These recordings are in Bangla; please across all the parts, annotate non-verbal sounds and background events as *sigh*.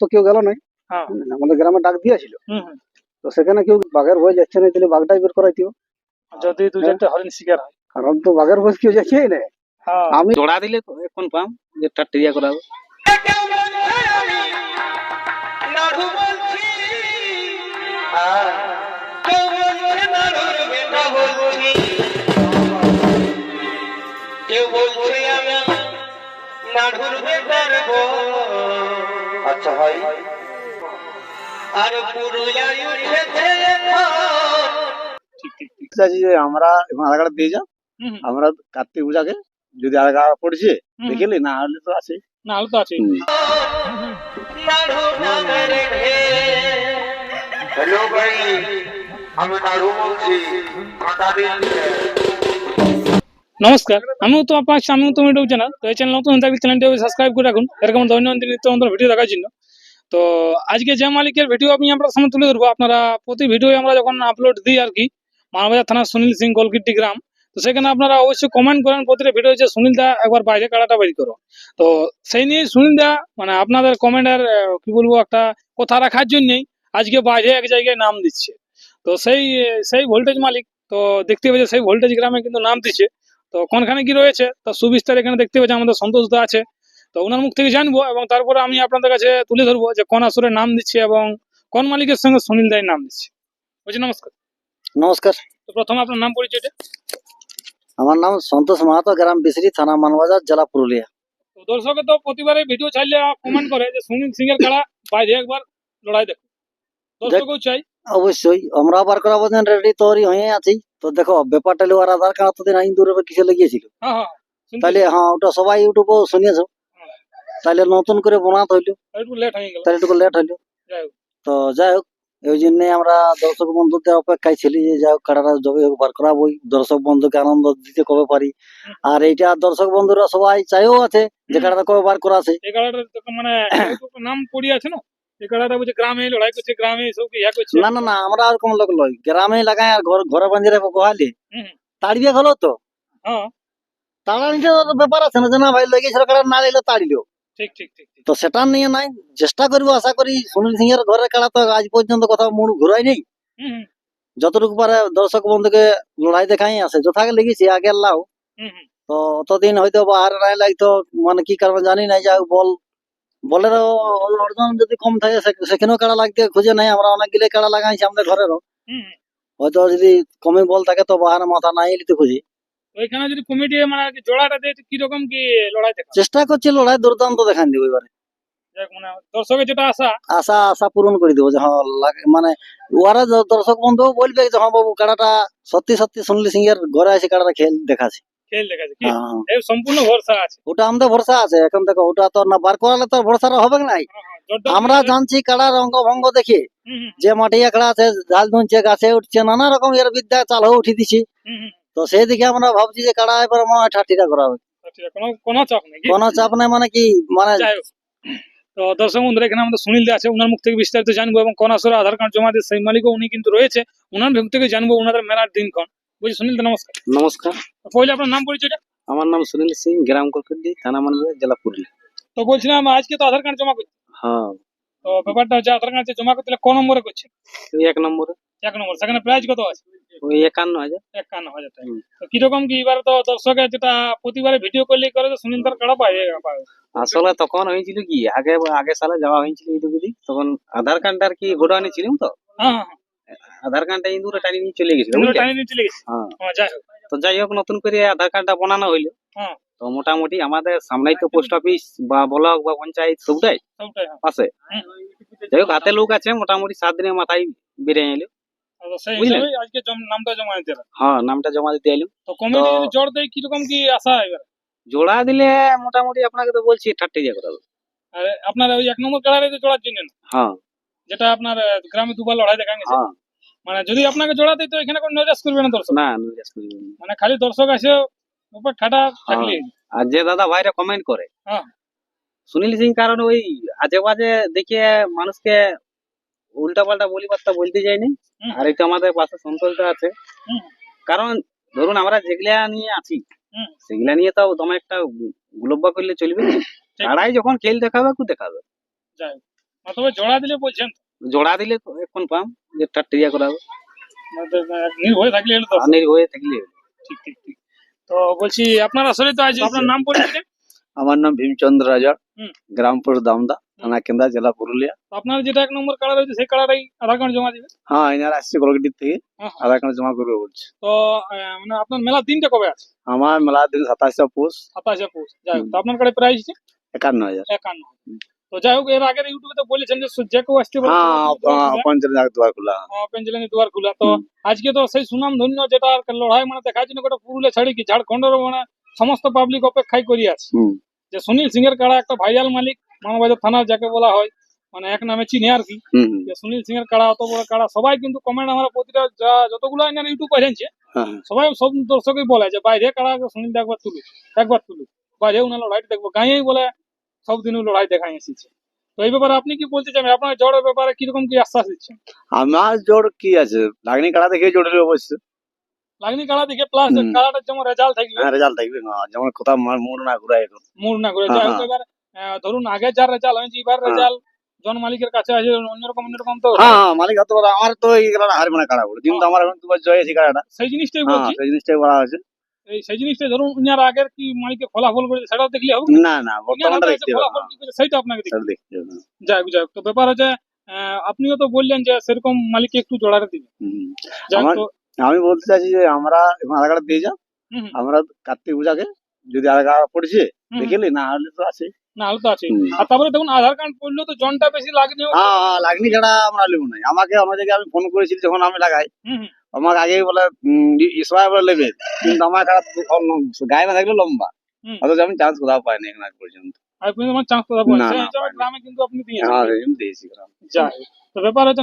তো কেউ গেল নাই। হ্যাঁ। আমাদের গ্রামে ডাক দিয়েছিল। তো সেখানে কেউ বাঘের ভয় যাচ্ছে না তাহলে বাঘটাই বের করাই দিও যদি দু চারটে হরিণ শিকার হয়। কারণ তো বাঘের ভয় কেউ যাচ্ছেই না হ্যাঁ। আমি জোড়া দিলে তো এখন পাম যে টাট্টিয়া করাবো। কেউ বলছে আমি নাড়ুর বেটার আচ্ছা ভাই। আর পুরুলিয়ায় উঠেছে ঠিক ঠিক ঠিক চাইছি যে আমরা এখন আধার কার্ড দিয়ে হুম, আমরা কার্তিক পূজাকে যদি আধার কার্ড পড়ছে দেখেলি না হলে তো আছে। না আলু তো আছে। হ্যালো ভাই। আমি নাড়ু বলছি। দিন। নমস্কার, আমিও তো আপনার আমিও তো ইউটিউব চ্যানেল তো এই চ্যানেল নতুন থাকলে চ্যানেলটি সাবস্ক্রাইব করে রাখুন। এরকম দৈনন্দিন নিত্য নতুন ভিডিও দেখার জন্য। তো আজকে যে মালিকের ভিডিও আমি আপনার সামনে তুলে ধরবো, আপনারা প্রতি ভিডিও আমরা যখন আপলোড দিই আর কি মানবাজার থানা সুনীল সিং গোলকিটি গ্রাম, তো সেখানে আপনারা অবশ্যই কমেন্ট করেন। প্রতিটা ভিডিও যে সুনীল দা, একবার বাইরে কাড়াটা বের করো। তো সেই নিয়ে সুনীল দা মানে আপনাদের কমেন্টের কি বলব, একটা কথা রাখার জন্যই আজকে বাইরে এক জায়গায় নাম দিচ্ছে। তো সেই সেই ভোল্টেজ মালিক, তো দেখতে পাচ্ছি সেই ভোল্টেজ গ্রামে কিন্তু নাম দিচ্ছে। তো কোনখানে কি রয়েছে? তো সুবিস্তার এখানে দেখতে পাচ্ছি আমাদের সন্তোষ দা আছে। তো ওনার মুখ থেকে জানব এবং তারপরে আমি আপনাদের কাছে তুলে ধরবো যে কোন আসরের নাম দিচ্ছি এবং কোন মালিকের সঙ্গে সুনীল দায়ের নাম দিচ্ছে। বলছি নমস্কার। নমস্কার। তো প্রথম আপনার নাম পরিচয়টা। আমার নাম সন্তোষ মাহাতো গ্রাম বিসরি থানা মানবাজার জেলা পুরুলিয়া। তো দর্শকে তো প্রতিবারে ভিডিও ছাড়লে কমেন্ট করে যে সুনীল সিং এর খেলা বাইরে একবার লড়াই দেখো। দর্শকও চাই। অবশ্যই আমরা বার করাবো রেডি তৈরি হয়ে আছি। তো দেখো ব্যাপারটা হলো আর আধার কার্ড তদিন আইন দূরে কিছু লেগিয়েছিল হ্যাঁ হ্যাঁ তাহলে হ্যাঁ ওটা সবাই ইউটিউবে শুনিয়েছো? তাহলে নতুন করে বানাতে হইল। লেট তাহলে একটু লেট হইল। তো যাই হোক এই জন্যে আমরা দর্শক বন্ধুদের অপেক্ষায় ছিলি যে যাই হোক কাটাটা যবে হোক বার করাবোই দর্শক বন্ধুকে আনন্দ দিতে কবে পারি। আর এইটা দর্শক বন্ধুরা সবাই চাইও আছে যে। কাটাটা কবে বার করা আছে। মানে *coughs* নাম পড়ি আছে না? এই খেলাটা গ্রামে লড়াই করছে গ্রামে সব ইয়া করছে না না না আমরা আর কোন লোক লই গ্রামে আর ঘর ঘরে বাঞ্জিরে গোহালি। তাড়িয়ে হলো তো হ্যাঁ তাড়ানিটা ব্যাপার আছে না যে না ভাই কাটা না লাগলে তাড়িলো ঠিক ঠিক ঠিক ঠিক তো সেটা নিয়ে নাই চেষ্টা করব আশা করি সুনীল সিং এর ঘরে কাড়া তো আজ পর্যন্ত কোথাও মুড় ঘুরাই নেই যতটুকু পারে দর্শক বন্ধুকে লড়াই দেখাই আছে যথাকে লেগেছি আগে লাও তো অতদিন হয়তো বাহার নাই লাগতো মানে কি কারণে জানি নাই যাই বল বলের অর্জন যদি কম থাকে সে- সেখানেও কাড়া লাগতে খুঁজে নাই। আমরা অনেকগুলো কাড়া লাগাইছি আমাদের ঘরেরও। হয়তো যদি কমে বল থাকে তো বাহার মাথা নাই নিতে খুঁজি। ওইখানে যদি কমিটি মানে জোড়াটা দেয় কীরকম কি লড়াই চেষ্টা করছি লড়াই দুর্দান্ত দেখান দিব এবারে। দর্শকের যেটা আশা আশা আশা পূরণ করে দেবো যে হ্যাঁ মানে ওরা দর্শক বন্ধু বলবে যে হ্যাঁ বাবু কাড়াটা সত্যি সত্যি সুনীল সিং এর ঘরে কাড়াটা খেল দেখাছে খেল হ্যাঁ, হ্যাঁ। এই সম্পূর্ণ ভরসা আছে। ওটা আমাদের ভরসা আছে এখন দেখো ওটা তো না বার করালে তো আর ভরসা হবে নাই? আমরা জানছি কাড়ার অঙ্গ ভঙ্গ দেখে যে মাটিয়া খেলা আছে ঝাল ধুনছে গাছে উঠছে নানা রকম এর বিদ্যা চাল হয়ে উঠি দিছি। তো সেই দিকে আমরা ভাবছি যে কাড়া এবার মনে হয় ঠাঠিটা করা হবে। আছে, কোনো চাপ নেই মানে কি মানে তো দর্শক বন্ধুরা এখানে আমাদের সুনীল দা আছে ওনার মুখ থেকে বিস্তারিত জানব এবং কোন আসরে আধার কার্ড জমা দিয়ে সেই মালিকও উনি কিন্তু রয়েছে। ওনার মুখ থেকে জানব ওনাদের মেলার দিন দিনক্ষণ। বলছি সুনীল দা নমস্কার। নমস্কার পয়লা আপনার নাম পরিচয়টা? আমার নাম সুনীল সিং গ্রাম কলকাতি থানা মানবাজার জেলা পুরুলিয়া। তো বলছিলাম আজকে তো আধার কার্ড জমা করছি হ্যাঁ। তো ব্যাপারটা হচ্ছে আধার কার্ড জমা করতে কোন নম্বরে করছে এক নম্বরে। এক নম্বর। সেখানে প্রাইস কত আছে? ওই একান্ন হাজার। একান্ন হাজার টাকা। তো কীরকম কি এবার তো দর্শকের যেটা প্রতিবারে ভিডিও করলে করে তো সুনীল তার কাড়া পাবে আসলে তখন হয়েছিল কি আগে আগে সালে যাওয়া হয়েছিল ইঁদুর তখন আধার কার্ডটা আর কি গোডাউনে ছিলাম তো। হ্যাঁ হ্যাঁ আধার কার্ডটা ইঁদুরে টানি নিয়ে চলে গেছিল বুঝলে? নিয়ে চলে গেছে? হ্যাঁ। হ্যাঁ, যাই হোক। তো যাই হোক নতুন করে আধার কার্ডটা বানানো হইল। হ্যাঁ। তো মোটামুটি আমাদের সামনেই তো পোস্ট অফিস বা ব্লক বা পঞ্চায়েত সবটাই হ্যাঁ। আছে। যাই হোক হাতে লোক আছে মোটামুটি সাত দিনের মাথায় বেরিয়ে এলো। বুঝলেন? আজকে নামটা জমা দিতে হ্যাঁ নামটা জমা দিতে এলাম তো কমিটি যদি জোর দেয় কীরকম কি আশা এবার? জোড়া দিলে মোটামুটি আপনাকে তো বলছি ঠাট্টে দিয়ে করাবো আর আপনার ওই এক নম্বর কালারে জোড়ার জন্য হ্যাঁ। যেটা আপনার গ্রামে দুবার লড়াই দেখা গেছে। হ্যাঁ। মানে যদি আপনাকে জোড়া দেয় তো এখানে কোনো নজাস করবে না দর্শক। না করিব। মানে খালি দর্শক আসে উপর ঠাটা থাকলে। আর যে দাদা ভাইরা কমেন্ট করে হ্যাঁ। সুনীল সিং কারণ ওই আজে বাজে দেখে মানুষকে উল্টা পাল্টা বলি বার্তা বলতে হুম। আর এটা আমাদের পাশে সন্তোষটা আছে। কারণ ধরুন আমরা যেগুলা নিয়ে আছি সেগুলা নিয়ে তো তোমার একটা গুলব্বা করলে চলবে তারাই যখন খেল দেখাবে কু দেখাবে। তবে জোড়া দিলে বলছেন জোড়া দিলে তো কনফার্ম যে টাট্টিয়া করাবো। নির্ভয়ে থাকলে হলো হয়ে থাকলে ঠিক ঠিক ঠিক। তো বলছি আপনার আসলে তো আছে আপনার *laughs* নাম পরিচয় আমার নাম ভীমচন্দ্র রাজা। গ্রামপুর দামদা। থানা কেন্দ্রা জেলা পুরুলিয়া। আপনার যেটা এক নম্বর কার্ড রয়েছে সেই কার্ডটাই আধার কার্ড জমা দিবে? হ্যাঁ এনারা আসছে কলকাটির থেকে। হ্যাঁ। আধার কার্ড জমা করবে বলছে। তো মানে আপনার মেলা দিনটা কবে আছে? আমার মেলা দিন সাতাশে পৌষ। সাতাশে পৌষ। যাই হোক তো আপনার কার্ডে প্রাইস একান্ন হাজার। একান্ন তো যাই হোক এর আগের ইউটিউবে তো বলেছেন যে সু- যে কেউ আসতে পারে হ্যাঁ দুয়ার খোলা। পেঞ্জিলানি দুয়ার খোলা। তো আজকে তো সেই সুনাম ধন্য যেটা লড়াই মানে দেখার জন্য গোটা পুরুলিয়া ছাড়ি কি? ঝাড়খণ্ডের মানে সমস্ত পাবলিক অপেক্ষায় করি আছে যে সুনীল সিং এর কাড়া একটা ভাইরাল মালিক মানবাজার থানার যাকে বলা হয় মানে এক নামে চিনি আর কি। সুনীল সিং এর কাড়া অত বড় কাড়া সবাই কিন্তু কমেন্ট আমরা প্রতিটা যা- যতগুলো এনার ইউটিউব হ্যাঁ সবাই সব দর্শকই বলে যে বাইরে কাড়া সুনীল একবার তুলুক একবার তুলুক। বাইরে উনার লড়াইটা দেখব। গাঁয়েই বলে সব দিন লড়াই দেখাই এসেছে। তো এই ব্যাপারে আপনি কি বলতে চান? আপনার জড়ের ব্যাপারে কীরকম কি আশ্বাস দিচ্ছেন? আমার জোর কি আছে? লাগনি কাড়া দেখে হবে অবশ্য লাগনি কাড়া দেখে প্লাস হুম। কাড়াটার যেমন রেজাল্ট থাকবে। হ্যাঁ রেজাল্ট থাকবে। হ্যাঁ, যেমন কোথাও মোড় না ঘুরায় মুড না করে হ্যাঁ, হ্যাঁ। ধরুন আগে যার রেজাল্ট হয়েছে এবার হ্যাঁ। রেজাল্ট জন মালিকের কাছে আছে অন্যরকম অন্যরকম তো। হ্যাঁ হ্যাঁ মালিক হতে পারে আমার তো এই কাড়াটা হারবে না কাড়া বলে কিন্তু আমার এখন দুবার জয় আছে কাড়াটা সেই জিনিসটাই হ্যাঁ বলছি। সেই জিনিসটাই বলা হয়েছে। এই সেই জিনিসটাই ধরুন উনার আগের কি মালিকের ফলাফল করেছে সেটাও দেখলে হবে না না বর্তমানটা দেখতে হবে। সেইটা আপনাকে দেখতে হবে। যাই হোক যাই হোক তো ব্যাপার হচ্ছে আপনিও তো বললেন যে সেরকম মালিককে একটু জোড়াতে দিবে আমি বলতে চাইছি যে আমরা এখন আধার কার্ড দিয়ে যাও। আমরা কার্তিক পূজাকে যদি আধার কার্ড পড়ছে দেখেলি না হলে তো আছে। না তো আছে আর তারপরে দেখুন আধার কার্ড পড়লেও তো জনটা বেশি লাগবে হ্যাঁ হ্যাঁ লাগনি ছাড়া আমরা নেব নাই আমাকে আমাদেরকে আমি ফোন করেছি যখন আমি লাগাই। আমাকে আগেই বলে ইসবাই বলে নেবে। কিন্তু আমার কাড়া গায়ে না থাকলে লম্বা। অথচ আমি চান্স কোথাও পাইনি এখন আজ পর্যন্ত। আপনি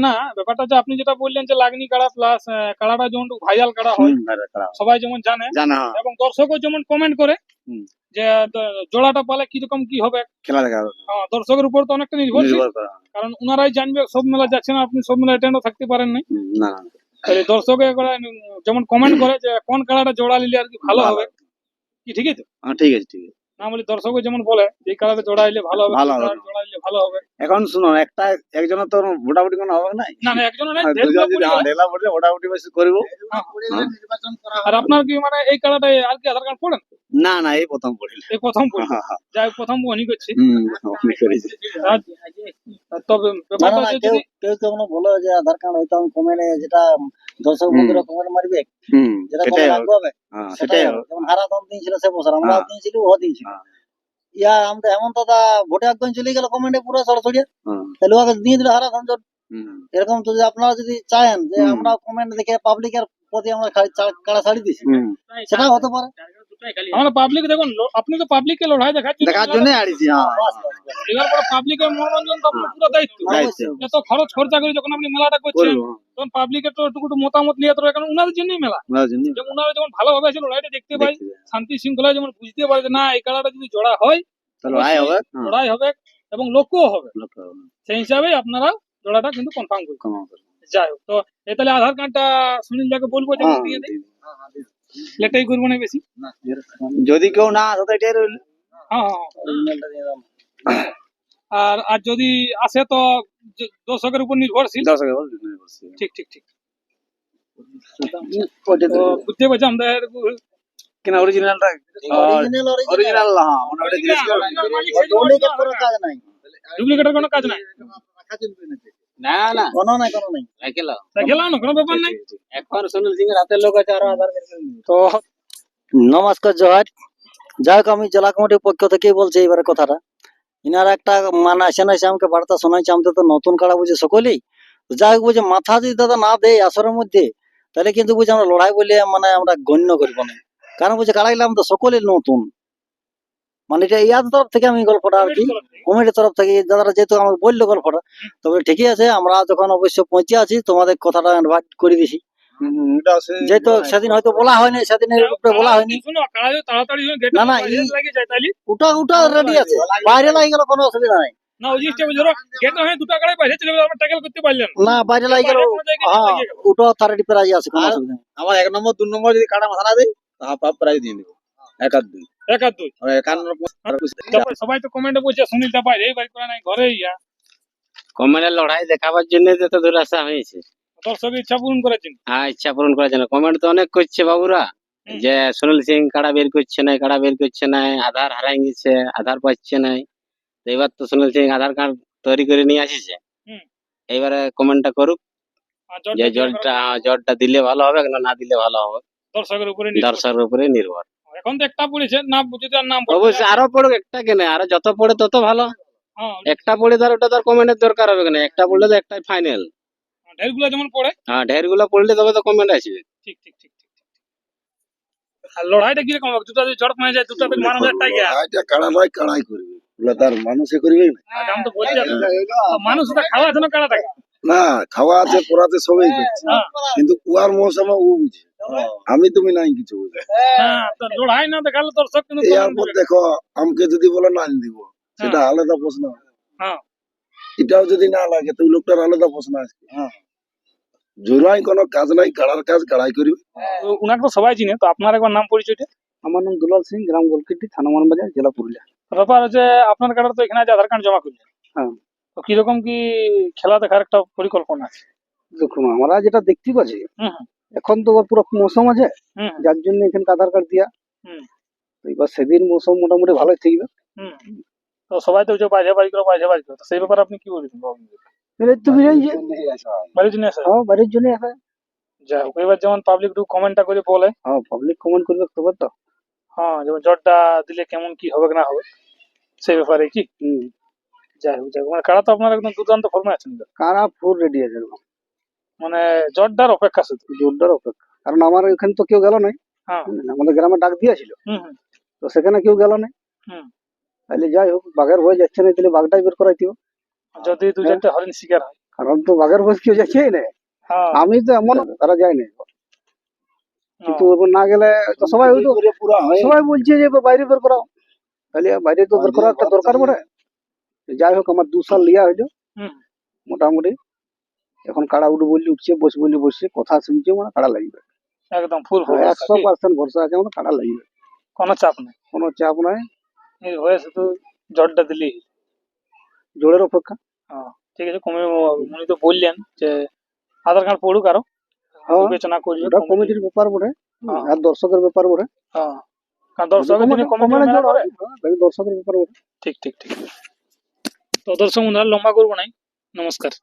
হ্যাঁ আপনি যেটা বললেন যে লাগনি কাড়া প্লাস কাড়াটা যেমন ভাইরাল কাড়া হয়। সবাই যেমন জানে জানা এবং দর্শকও যেমন কমেন্ট করে হুম। যে জোড়াটা পালে কীরকম কি হবে? খেলা দেখা হবে। দর্শকের উপর তো অনেকটা নির্ভরশীল। নির্ভর কারণ উনারাই জানবে সব মেলা যাচ্ছে না আপনি সব মেলা অ্যাটেন্ডও থাকতে পারেন না না। দর্শকে যেমন কমেন্ট করে যে কোন কাড়াটা জোড়া নিলে আর কি ভালো হবে? কি ঠিকই তো হ্যাঁ, ঠিক আছে ঠিক আছে। না বলি দর্শকও যেমন বলে যে এই কাড়াটা জোড়া নিলে ভালো হবে ভালো হবে। জোড়া নিলে ভালো হবে। এখন শুনো একটা একজনের তো মোটামুটি কোনো হবে না না একজন নাই আর দেড় দুজন লোক যদি বলে হ্যাঁ, মোটামুটি বেশি করব। আর আপনার কি মানে এই কাড়াটা আর কি আধার কার্ড পড়েন? না না এই প্রথম পড়িল এই প্রথম পড়ি হ্যাঁ, হ্যাঁ। যাই প্রথম বনি করছি হুম, অনেক করেছি। আর- তবে ব্যাপারটা হচ্ছে কেউ যদি কেউ কেউ বলে যে আধার কার্ড হয়তো আমি কমেন্টে যেটা দর্শক। বন্ধুরা কমেন্ট মারবে হুম যেটা সেটাই কমেন্ট হবে। হ্যাঁ, সেটাই যেমন হারাধন দিয়েছিল সে বছর আমরা। দিয়েছিল ও দিয়েছিল। ইয়া আমরা হেমন্ত দা ভোটে একদম চলে গেল কমেন্টে পুরো সরাসরি হ্যাঁ। তাহলে ওকে দিয়ে দিল হারাধন জোট হুম। এরকম যদি আপনারা যদি চান যে আমরা কমেন্ট দেখে পাবলিকের প্রতি আমরা কাড়া ছাড়ি দিছি হুম। সেটা হতে পারে আমরা পাবলিক দেখুন আপনি তো পাবলিককে লড়াই দেখার জন্য দেখার জন্য আড়িছি হ্যাঁ। এবার পাবলিকের মনোরঞ্জন তো আপনার পুরো দায়িত্ব। এত খরচ খরচা করে যখন আপনি মেলাটা করছেন তখন পাবলিকের তো একটু একটু মতামত নিয়ে তো কারণ উনাদের জন্যই মেলা যেমন উনারা যেমন ভালোভাবে আছে লড়াইটা দেখতে পাই শান্তি শৃঙ্খলা যেমন বুঝতে পারে যে না এই খেলাটা যদি জোড়া হয় তাহলে আয় হবে লড়াই হবে এবং লোকও হবে লোক হবে। সেই হিসাবে আপনারা জোড়াটা কিন্তু কনফার্ম করবেন যাই হোক তো এ তাহলে আধার কার্ডটা সুনীল দাকে বলব যে হ্যাঁ, দিয়ে দেয় লেটাই করব না বেশি? যদি কেউ না আসে তো এটাই রইল। হ্যাঁ হ্যাঁ, হ্যাঁ। আর আর যদি আসে তো দর্শকের উপর নির্ভরশীল। বল, দুই বলছি। ঠিক ঠিক ঠিক। বুঝতে পারছি। আমাদের কিনা অরিজিনালটা অরিজিনাল অরিজিনাল হ্যাঁ, মানে ওটা জিনিস কোনো কাজ নাই। ডুপ্লিকেটের কোনো কাজ নাই। না না। কোনো নাই কোনো নাই। রাখেল তা না কোনো ব্যাপার নাই। এখন সুনীল সিং এর হাতের লোক আছে আরও আধার তো নমস্কার জহার। যাই হোক আমি জেলা কমিটির পক্ষ থেকেই বলছি এবারে কথাটা। ইনার একটা মানে আসে না আমাকে বার্তা শোনাইছে আমাদের তো নতুন কাড়া বুঝে সকলেই। যাই হোক বুঝে মাথা যদি দাদা না দেয় আসরের মধ্যে তাহলে কিন্তু বুঝে আমরা লড়াই বলে মানে আমরা গণ্য করব না। কারণ বুঝে কাড়া গেলাম তো সকলেই নতুন। মানে এটা ইয়ার তরফ থেকে আমি গল্পটা আর কি কমিটির তরফ থেকে? দাদারা যেহেতু আমাকে বলল গল্পটা তবে ঠিকই আছে আমরা যখন অবশ্য পৌঁছে আছি তোমাদের কথাটা ইনভাইট করে দিছি। যেহেতু সেদিন হয়তো বলা হয়নি সেদিনের উপরে বলা হয়নি। হয়ে না, না, ওটা ওটা রেডি আছে বাইরে লাগে গেল কোনো অসুবিধা নাই। না ওই জিনিসটা বুঝো গেট হয়ে দুটো গাড়ি বাইরে চলে গেলে আমরা ট্যাকেল করতে পারলাম না। বাইরে লাগে গেল। হ্যাঁ ওটা তার আছে কোনো অসুবিধা আমার এক নম্বর দু নম্বর যদি কাটা মাথা না দেয় হাফ হাফ প্রাইজ দিয়ে দেবো। এক আর দুই সবাই তো কমেন্টে বলছে সুনীল দা বাইরে করে নাই ঘরে ইয়া। লড়াই দেখাবার জন্য আসা হয়েছে। ইচ্ছা পূরণ হ্যাঁ ইচ্ছা পূরণ করার জন্য। কমেন্ট তো অনেক করছে বাবুরা। যে সুনীল সিং কাড়া বের করছে না কাড়া বের করছে না আধার হারাই গেছে আধার পাচ্ছে না তো এবার তো সুনীল সিং আধার কার্ড তৈরি করে নিয়ে আসিছে। হুম। এইবারে কমেন্টটা করুক। যে জলটা জলটা দিলে ভালো হবে না না দিলে ভালো হবে। দর্শকের উপরে দর্শকের উপরে নির্ভর। এখন তো একটা পড়েছে না যদি আর নাম পড়ে অবশ্যই আরও পড়ুক একটা কেন আরও যত পড়ে তত ভালো। হ্যাঁ একটা পড়ে তার ওটা তার কমেন্টের দরকার হবে না একটা পড়লে তো একটাই ফাইনাল ঢেরগুলো যেমন পড়ে। হ্যাঁ ঢেরগুলো পড়লে তবে তো কমেন্ট আসবে। ঠিক ঠিক ঠিক ঠিক ঠিক। আর লড়াইটা কীরকম হবে? দুটা যদি জড় পাওয়া যায় দুটাতে মারা যায় টাইগার এটা কাড়া নয় কাড়াই করবে। ওগুলা তার মানুষে করবে না। তো বলছে। মানুষ তো জন্য কাটাটাকে না খাওয়া আছে পড়াতে সবাই করছে। হ্যাঁ। কিন্তু কুয়ার মৌসুমে ও বুঝে। আমি তুমি নাই কিছু বুঝে হ্যাঁ। লড়াই না দেখালে দর্শক কিন্তু এরপর দেখো আমাকে যদি বলে না দিব সেটা আলাদা প্রশ্ন। হ্যাঁ। এটাও যদি না লাগে তো লোকটার আলাদা প্রশ্ন আছে জোরাই কোনো কাজ নাই কাড়ার কাজ কাড়াই করবে। উনাকে তো সবাই চিনে তো আপনার একবার নাম পরিচয়টা? আমার নাম দুলাল সিং গ্রাম গোলকিটি থানা মানবাজার জেলা পুরুলিয়া। ব্যাপার হচ্ছে আপনার কাটার তো এখানে আছে আধার কার্ড জমা করলেন। হ্যাঁ। তো কীরকম কি খেলা দেখার একটা পরিকল্পনা আছে? দেখুন আমরা যেটা দেখতে পাচ্ছি এখন তো পুরো মৌসুম আছে। হুম। যার জন্য এখানকার আধার কার্ড দিয়া। হুম। তো এবার সেদিন মৌসুম মোটামুটি ভালোই থাকবে। হুম। তো সবাই তো যে বাইরে বাড়ি করে বাইরে বাড়ি করে। তো সেই ব্যাপারে আপনি কি বলছেন এর তো বিরাই জন্য আসে হ্যাঁ। বাড়ির জন্য আছে যাই হোক এবার যেমন পাবলিক একটু কমেন্টটা করে বলে। হ্যাঁ পাবলিক কমেন্ট করবে তবে তো। হ্যাঁ যেমন জ্বরটা দিলে কেমন কি হবে না হবে সেই ব্যাপারে কি? হুম। যাই হোক যাই হোক। মানে কারা তো আপনার একদম দুর্দান্ত ফর্মে আছেন। কারা ফুল রেডি আছে? একদম মানে জোরদার অপেক্ষা শুধু জোরদার অপেক্ষা। কারণ আমার এখানে তো কেউ গেল নাই। হ্যাঁ। আমাদের গ্রামে ডাক দিয়েছিল। তো সেখানে কেউ গেল নাই। হুম। তাহলে যাই হোক বাঘের ভয় যাচ্ছে না তাহলে বাঘটাই বের করাই দিও। যদি দু চারটে হরিণ শিকার হয়। কারণ তো বাঘের ভয় কেউ যাচ্ছে না। হ্যাঁ। আমি তো এমন তারা যায় না কিন্তু হ্যাঁ। না গেলে তো সবাই সবাই বলছে যে বাইরে বের করাও। তাহলে বাইরে তো বের করা একটা দরকার পড়ে যাই হোক আমার দু সাল লিয়া হইল। মোটামুটি। এখন কাড়া উঠে বললি উঠছে বস বললি বসছে কথা শুনছে মানে কাড়া লাগবে? একদম ফুল একশো পার্সেন্ট ভরসা আছে মানে কাড়া লাগবে? কোনো চাপ নাই। কোনো চাপ নাই। এই হয়ে শুধু জ্বরটা দিলেই। হলো। জোরের অপেক্ষা। হ্যাঁ ঠিক আছে কমে উনি তো বললেন যে আধার কার্ড পড়ুক আরও। হ্যাঁ বিবেচনা করবে ওটা কমিটির ব্যাপার বটে। হ্যাঁ। আর দর্শকের ব্যাপার বটে। হ্যাঁ কারণ দর্শকের কমিটি- করে হয়, হ্যাঁ, দর্শকের ব্যাপার বটে। ঠিক ঠিক ঠিক। তো দর্শক বন্ধুরা লম্বা করব নাই। নমস্কার।